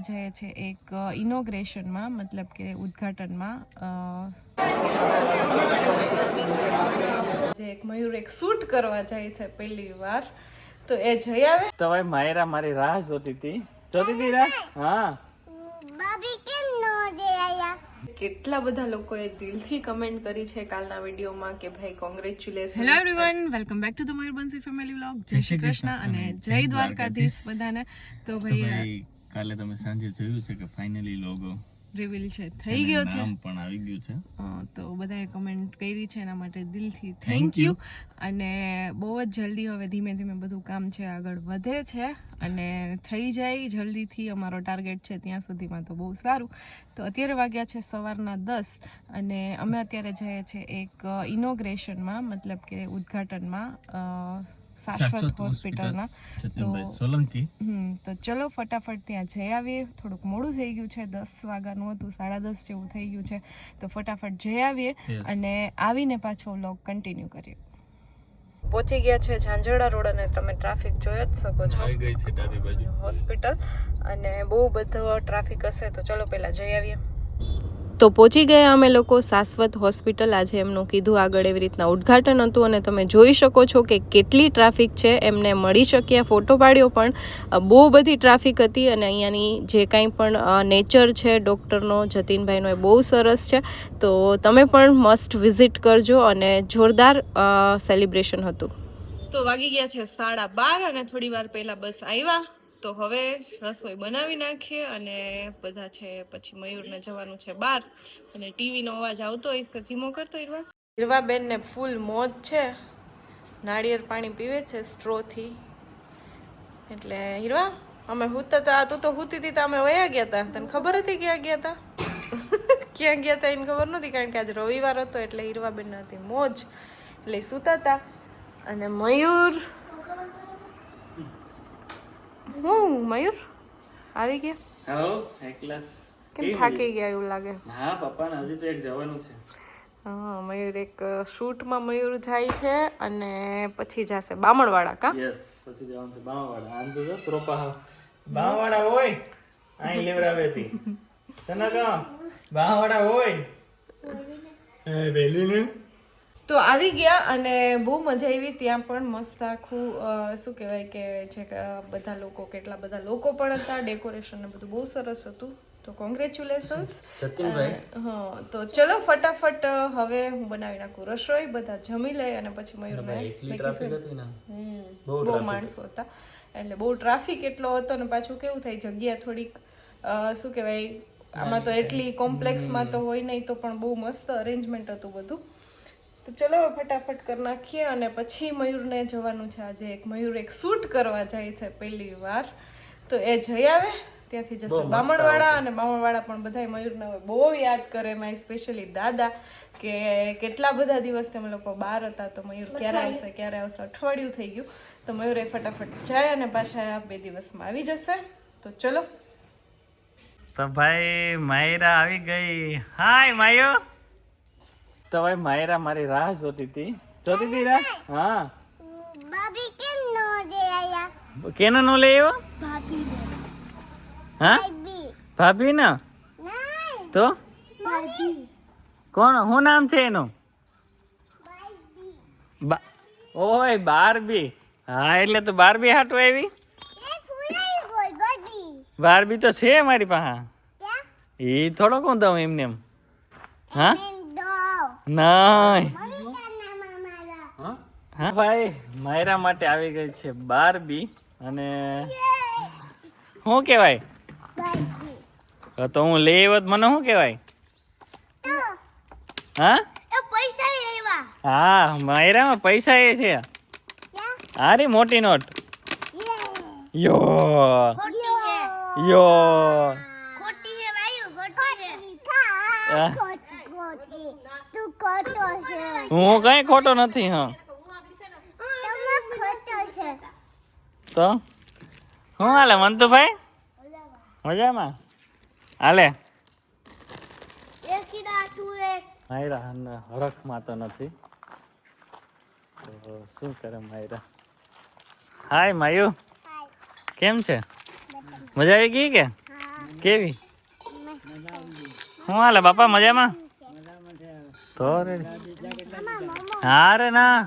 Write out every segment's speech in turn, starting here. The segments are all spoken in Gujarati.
જાય છે એક ઇનોગ્રેશનમાં મતલબ કે ઉદ્ઘાટનમાં જે એક મયુર એક શૂટ કરવા જાય છે પહેલી વાર તો એ જઈ આવે. તો ભાઈ માયરા મારી રાહ જોતી હતી. જોતી હતી રાહ? હા. કેટલા બધા લોકોએ દિલથી કમેન્ટ કરી છે કાલના વિડીયોમાં કે ભાઈ congratulation hello everyone welcome back to the Mayurbansi family vlog જય શ્રી કૃષ્ણ અને જય દ્વારકાધીશ બધાને. તો ભાઈ ભાઈ કાલે તમે સાંજે જોયું છે કે ફાઇનલી લોગો રિવીલ છે. થઈ ગયો છે. નામ પણ આવી ગયું છે. તો બધાએ કમેન્ટ કરી છે એના માટે દિલથી થેન્ક યુ અને બહુ જ જલ્દી હવે ધીમે ધીમે બધું કામ છે આગળ વધે છે. અને થઈ જાય જલ્દીથી. અમારો ટાર્ગેટ છે ત્યાં સુધીમાં તો બહુ સારું. તો અત્યારે વાગ્યા છે સવારના દસ અને અમે અત્યારે જઈએ છીએ એક ઇનોગ્રેશનમાં મતલબ કે ઉદ્ઘાટનમાં શાશ્વત હોસ્પિટલના તો સોલંકી. હમ તો ચલો ફટાફટ ત્યાં જઈ આવીએ. થોડુંક મોડું થઈ ગયું છે દસ વાગ્યાનું હતું સાડા દસ જેવું થઈ ગયું છે. તો ફટાફટ જઈ આવીએ અને આવીને પાછો વ્લોગ કન્ટિન્યુ કરીએ. પહોંચી ગયા છે ઝાંઝરડા રોડ અને તમે ટ્રાફિક જોઈ જ શકો છો. આવી ગઈ છે ડાબી બાજુ. હોસ્પિટલ અને બહુ બધો ટ્રાફિક હશે તો ચલો પહેલાં જઈ આવીએ. તો પહોંચી ગયા અમે લોકો શાશ્વત હોસ્પિટલ. આજે એમનું કીધું આગળ એવી રીતના ઉદ્ઘાટન હતું અને તમે જોઈ શકો છો કે કેટલી ટ્રાફિક છે. એમને મળી શક્યા ફોટો પાડ્યો પણ બહુ બધી ટ્રાફિક હતી અને અહીંયાની જે કાંઈ પણ નેચર છે, ડૉક્ટરનો, જતીનભાઈનો એ બહુ સરસ છે. તો તમે પણ મસ્ટ વિઝિટ કરજો અને જોરદાર સેલિબ્રેશન હતું. તો વાગી ગયા છે સાડા બાર અને થોડી વાર પહેલાં બસ આવ્યા. તો હવે રસોઈ બનાવી નાખીએ અને બધા છે પછી મયુરને જવાનું છે બહાર. અને ટીવીનો અવાજ આવતો હોય ધીમો કરતો ઈરવા. ઈરવાબેનને ફૂલ મોજ છે. નાળિયેર પાણી પીવે છે સ્ટ્રોથી. એટલે હીરવા અમે હૂતા હતા તું તો હૂતી હતી અમે વયા ગયા હતા તને ખબર હતી ક્યાં ગયા હતા ક્યાં ગયા હતા એને ખબર નહોતી, કારણ કે આજે રવિવાર હતો એટલે હીરવાબેન હતી મોજ. એટલે સૂતા હતા અને મયુર હું મયુર? આવી ગયા? હાલો એકલાસ કેમ થાકી ગયા એવું લાગે? હા પપ્પા ને હજી તો એક જવાનું છે. હા મયુર એક શૂટમાં મયુર જાય છે અને પછી જશે બામણવાડા કા? યસ પછી જવાનું છે બામણવાડા. આમ તો ત્રોપા બામણવાડા હોય અહીં લેવડાવે હતી તને કામ બામણવાડા હોય? એ બેલી ને તો આવી ગયા અને બહુ મજા આવી. ત્યાં પણ મસ્ત આખું શું કહેવાય કે જે બધા લોકો કેટલા બધા લોકો પણ હતા ડેકોરેશન ને બધું બહુ સરસ હતું. તો કોંગ્રેચ્યુલેશન્સ સતીનભાઈ. હા તો ચલો ફટાફટ હવે હું બનાવી નાખું રસોઈ બધા જમી લે અને પછી મયુરને એટલી ટ્રાફિક હતી ને. બહુ માણસો હતા. એટલે બહુ ટ્રાફિક એટલો હતો ને પાછું કેવું થાય જગ્યા થોડીક શું કહેવાય આમાં તો એટલી કોમ્પ્લેક્સમાં તો હોય નહીં તો પણ બહુ મસ્ત અરેન્જમેન્ટ હતું બધું. તો ચલો ફટાફટ કરી નાખીએ અને પછી મયુરને જવાનું છે આજે એક મયુર એક શૂટ કરવા જાય છે પહેલી વાર. તો એ જઈ આવે ત્યાંથી જશે બામણવાળા અને બામણવાળા પણ બધાય મયુરને હવે બહુ યાદ કરે મેં સ્પેશિયલી દાદા કે કેટલા બધા દિવસ અમે લોકો બહાર હતા તો મયુર ક્યારે આવશે ક્યારે આવશે અઠવાડિયું થઈ ગયું. તો મયુર એ ફટાફટ જાય અને પાછા આ બે દિવસમાં આવી જશે. તો ચલો. તો ભાઈ માયરા આવી ગઈ. હાય માયો. તો ભાઈ માયરા મારી રાહ જોતી હતી. જોતી હતી રાહ? હા. ભાભી કેમ નો દે આયા? કેનો નો લે આવ્યો? ભાભી હા? ભાભી. ના તો? કોણ? શું નામ છે એનું? ઓય બારબી. હા એટલે તો બારબી હાટો આવી? બારબી તો છે મારી પાસે. એ થોડો કોણ દઉં એમને એમ. હા? નહીં ભાઈ માયરા માટે આવી ગઈ છે બારબી અને શું કહેવાય? તો હું લઈ આવ્યો મને શું કહેવાય? હા? હા માયરામાં પૈસા એ છે. હારી મોટી નોટ. યો. યો. ખોટી હે યો. ખોટી હે. તું ખોટો છે. હું કઈ ખોટો નથી હા. તમે ખોટો છે. તો? શું હાલે મંતુભાઈ? મજામાં? હાલે? માયરા હરખમાં તો નથી. શું કરે માયરા? હાય માયુ. કેમ છે? મજા આવી ગઈ કે? કેવી? હું હાલે બાપા મજામાં? તો રેડી હા રે ના.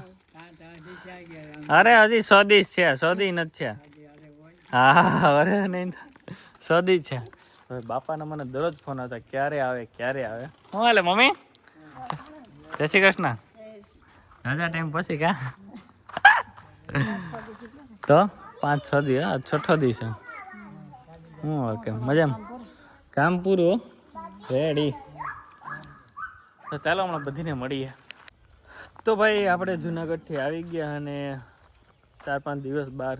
અરે હજી સ્વાદિષ્ટ છે સ્વદી નથી છે હા, અરે નહીં. સ્વદી છે. હવે બાપાના મને દરરોજ ફોન આવતા, ક્યારે આવે ક્યારે આવે? હું હાલે મમ્મી? જય શ્રી કૃષ્ણ. રાજા ટાઈમ પછી કા? તો પાંચ છ દી, હા, છઠ્ઠો દી છે. હું ઓકે મજામાં? કામ પૂરું? રેડી તો ચાલો હમણાં બધીને મળીએ. તો ભાઈ, આપણે જુનાગઢથી આવી ગયા અને ચાર પાંચ દિવસ બહાર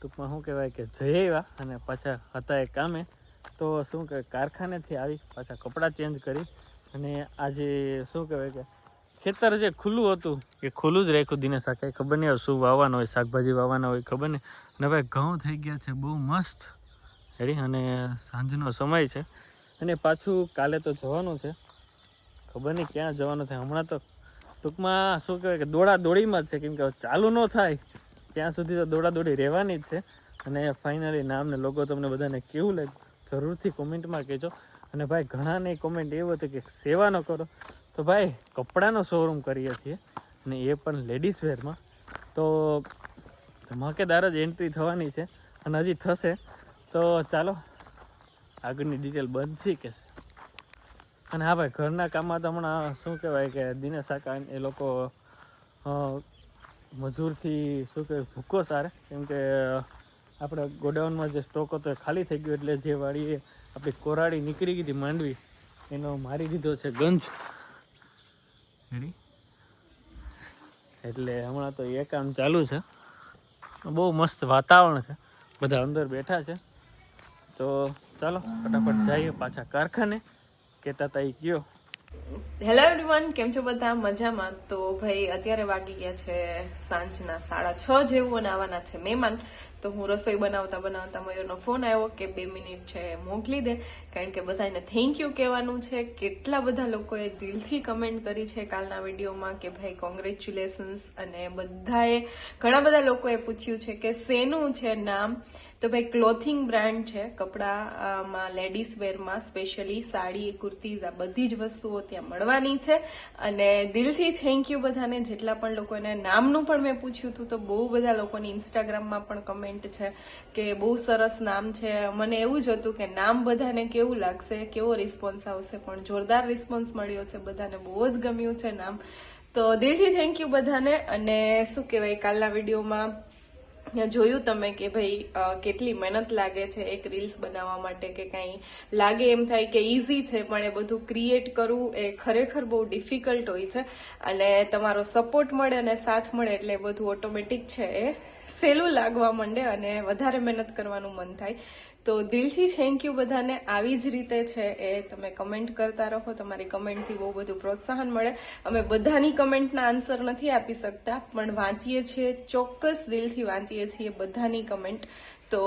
ટૂંકમાં શું કહેવાય કે જઈ આવ્યા અને પાછા હતા એ કામે. તો શું કહેવાય, કારખાનેથી આવી, પાછા કપડાં ચેન્જ કરી. અને આજે શું કહેવાય કે ખેતર જે ખુલ્લું હતું, એ ખુલ્લું જ રાખ્યું દિનેશા કાંઈ ખબર નહીં શું વાવવાનું હોય, શાકભાજી વાવવાના હોય, ખબર નહીં. અને ભાઈ, ઘઉં થઈ ગયા છે, બહુ મસ્ત. હેરી અને સાંજનો સમય છે. અને પાછું કાલે તો જવાનું છે. ખબર નહીં ક્યાં જવાનું થાય. હમણાં તો ટૂંકમાં શું કહેવાય કે દોડા દોડીમાં જ છે. કેમ કે ચાલુ ન થાય, ત્યાં સુધી તો દોડા દોડી રહેવાની જ છે. અને ફાઇનલી નામ ને લોગો તમને બધાને કેવું લાગે જરૂરથી કોમેન્ટમાં કહેજો. અને ભાઈ, ઘણાને કોમેન્ટ એવું હતું કે સેવા ન કરો. તો ભાઈ, કપડાનો શોરૂમ કરીએ છીએ અને એ પણ લેડીઝ વેરમાં તો ધમાકેદાર જ એન્ટ્રી થવાની છે અને હજી થશે. તો ચાલો, આગળની ડિટેલ બનશે કે છે અને હા ભાઈ ઘરના કામમાં તો હમણાં શું કહેવાય કે દિનેશ કાકા એ લોકો મજૂરથી શું કહેવાય ભૂકો સારે. કેમ કે આપણે ગોડાઉનમાં જે સ્ટોક હતો એ ખાલી થઈ ગયો એટલે જે વાળીએ આપણી કોરાડી નીકળી ગઈ હતી માંડવી એનો મારી દીધો છે ગંજ. એટલે હમણાં તો એ કામ ચાલુ છે. બહુ મસ્ત વાતાવરણ છે. બધા અંદર બેઠા છે. તો ચાલો ફટાફટ જઈએ પાછા કારખાને. કહેતા તા ઈ ગયો હેલો એવરીવન કેમ છો બધા? મજામાં? તો ભાઈ, અત્યારે વાગી ગયા છે સાંજના સાડા છ જેવું અને આવવાના છે મહેમાન. તો હું રસોઈ બનાવતા બનાવતા મયુરનો ફોન આવ્યો કે બે મિનિટ છે મોકલી દે. કારણ કે બધાને થેન્ક યુ કહેવાનું છે. કેટલા બધા લોકોએ દિલથી કમેન્ટ કરી છે કાલના વિડીયોમાં કે ભાઈ કોંગ્રેચ્યુલેશન્સ અને બધાએ ઘણા બધા લોકોએ પૂછ્યું છે કે શેનું છે નામ? તો ભાઈ ક્લોથિંગ બ્રાન્ડ છે, કપડામાં લેડીઝ વેરમાં સ્પેશિયલી સાડી, કુર્તીઝ, આ બધી જ વસ્તુઓ ત્યાં મળવાની છે. અને દિલથી થેન્ક યુ બધાને, જેટલા પણ લોકોને નામનું પણ મેં પૂછ્યું હતું, તો બહુ બધા લોકોની ઇન્સ્ટાગ્રામમાં પણ કમેન્ટ છે કે બહુ સરસ નામ છે. મને એવું જ હતું કે નામ બધાને કેવું લાગશે, કેવો રિસ્પોન્સ આવશે, પણ જોરદાર રિસ્પોન્સ મળ્યો છે. બધાને બહુ જ ગમ્યું છે નામ. તો દિલથી થેન્ક યુ બધાને. અને શું કહેવાય, કાલના વિડીયોમાં જોયું તમે કે ભાઈ કેટલી મહેનત લાગે છે એક રીલ્સ બનાવવા માટે કે કાંઈ લાગે એમ થાય કે ઇઝી છે, પણ એ બધું ક્રિએટ કરવું એ ખરેખર બહુ ડિફિકલ્ટ હોય છે. અને તમારો સપોર્ટ મળે અને સાથ મળે એટલે બધું ઓટોમેટિક છે એ સહેલું લાગવા માંડે અને વધારે મહેનત કરવાનું મન થાય. તો દિલથી થેન્ક યુ બધાને. આવી જ રીતે છે એ તમે કમેન્ટ કરતા રહો, તમારી કમેન્ટથી બહુ બધું પ્રોત્સાહન મળે. અમે બધાની કમેન્ટના આન્સર નથી આપી શકતા, પણ વાંચીએ છીએ, ચોક્કસ દિલથી વાંચીએ છીએ બધાની કમેન્ટ તો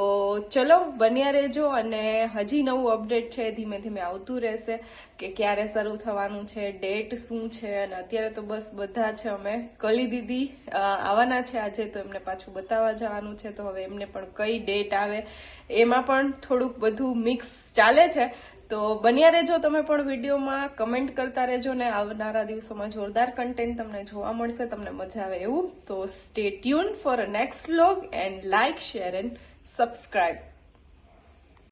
ચલો, બન્યા રહેજો અને હજી નવું અપડેટ છે, ધીમે ધીમે આવતું રહેશે કે ક્યારે શરૂ થવાનું છે ડેટ શું છે, અને અત્યારે તો બસ બધા છે અમે કલી દીદી આવવાના છે આજે, તો એમને પાછું બતાવવા જવાનું છે, તો હવે એમને પણ કઈ ડેટ આવે, એમાં પણ થોડુંક બધું મિક્સ ચાલે છે. તો બન્યા રહેજો, તમે પણ વિડીયોમાં કમેન્ટ કરતા રહેજો ને આવનારા દિવસોમાં જોરદાર કન્ટેન્ટ તમને જોવા મળશે, તમને મજા આવે એવું. તો stay tune for next vlog and like share and subscribe